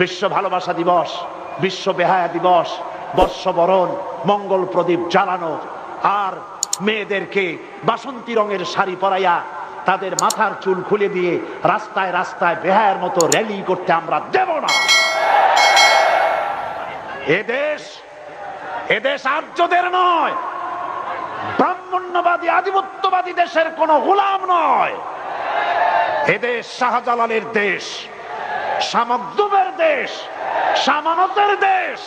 বিশ্ব ভালোবাসা দিবস, বিশ্ব বেহায়া দিবস বর্ষবরণ মঙ্গল প্রদীপ জ্বালানো, আর মেয়েদেরকে বাসন্তী রঙের শাড়ি পরাইয়া তাদের মাথার চুল খুলে দিয়ে রাস্তায় রাস্তায় বেহায়ার মতো র্যালি করতে আমরা দেব না। এদেশ এদেশ আর্যদের নয়, ব্রাহ্মণ্যবাদী, আধিপত্যবাদী দেশের কোন গোলাম নয়। এদেশ শাহজালালের দেশ। সামগ্দুবের দেশ, সামানতের দেশ।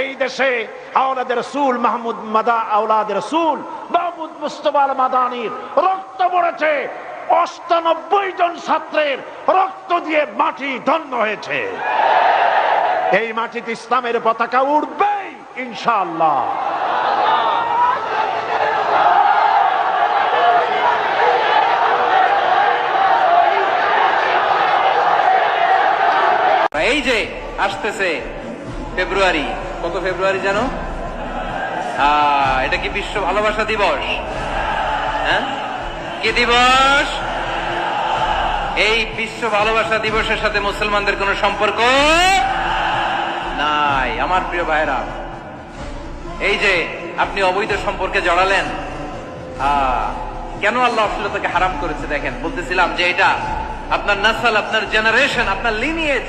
এই দেশে আওলাদের রসুল মাহমুদ মাদা, আওলাদের রসুল মাহমুদ মুস্তফাল মাদানির রক্ত পড়েছে। অষ্টানব্বই জন ছাত্রের রক্ত দিয়ে মাটি ধন্য হয়েছে। এই মাটিতে ইসলামের পতাকা উঠবেই ইনশাআল্লাহ। এই যে আসতেছে ফেব্রুয়ারি, কত ফেব্রুয়ারি জানো? এটা কি বিশ্ব ভালোবাসা দিবস? হ্যাঁ? কি দিবস? এই বিশ্ব ভালোবাসা দিবসের সাথে মুসলমানদের কোনো সম্পর্ক নাই, আমার প্রিয় ভাইরা এই যে আপনি অবৈধ সম্পর্কে জড়ালেন কেন আল্লাহ অশ্লীলতাকে হারাম করেছে দেখেন? বলতেছিলাম যে এটা আপনার নাসাল, আপনার জেনারেশন আপনার লিনিয়েজ